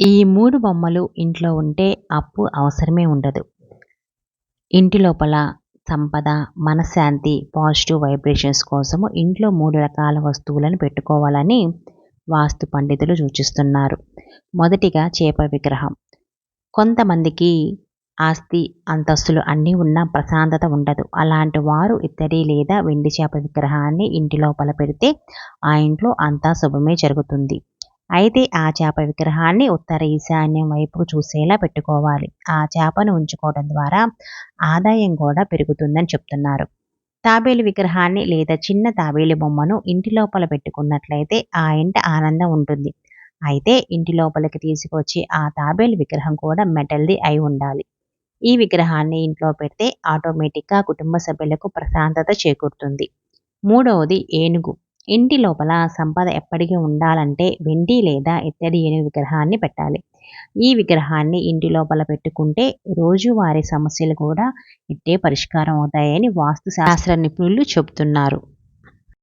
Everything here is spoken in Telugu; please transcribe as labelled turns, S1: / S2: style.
S1: ఈ మూడు బొమ్మలు ఇంట్లో ఉంటే అప్పు అవసరమే ఉండదు. ఇంటి లోపల సంపద మనశ్శాంతి పాజిటివ్ వైబ్రేషన్స్ కోసము ఇంట్లో మూడు రకాల వస్తువులను పెట్టుకోవాలని వాస్తు పండితులు సూచిస్తున్నారు. మొదటిగా చేప విగ్రహం. కొంతమందికి ఆస్తి అంతస్తులు అన్నీ ఉన్నా ప్రశాంతత ఉండదు. అలాంటి వారు ఇత్తడి లేదా వెండి చేప విగ్రహాన్ని ఇంటి లోపల పెడితే ఆ ఇంట్లో అంతా శుభమే జరుగుతుంది. అయితే ఆ చేప విగ్రహాన్ని ఉత్తర ఈశాన్యం వైపు చూసేలా పెట్టుకోవాలి. ఆ చేపను ఉంచుకోవడం ద్వారా ఆదాయం కూడా పెరుగుతుందని చెప్తున్నారు. తాబేలు విగ్రహాన్ని లేదా చిన్న తాబేలు బొమ్మను ఇంటి లోపల పెట్టుకున్నట్లయితే ఆ ఇంట ఆనందం ఉంటుంది. అయితే ఇంటి లోపలికి తీసుకొచ్చి ఆ తాబేలు విగ్రహం కూడా మెటల్ది అయి ఉండాలి. ఈ విగ్రహాన్ని ఇంట్లో పెడితే ఆటోమేటిక్గా కుటుంబ సభ్యులకు ప్రశాంతత చేకూరుతుంది. మూడవది ఏనుగు. ఇంటి లోపల సంపద ఎప్పటికీ ఉండాలంటే వెండి లేదా ఇత్తడి ఏనుగు విగ్రహాన్ని పెట్టాలి. ఈ విగ్రహాన్ని ఇంటి లోపల పెట్టుకుంటే రోజువారీ సమస్యలు కూడా ఇట్టే పరిష్కారం అవుతాయని వాస్తు శాస్త్ర నిపుణులు చెబుతున్నారు.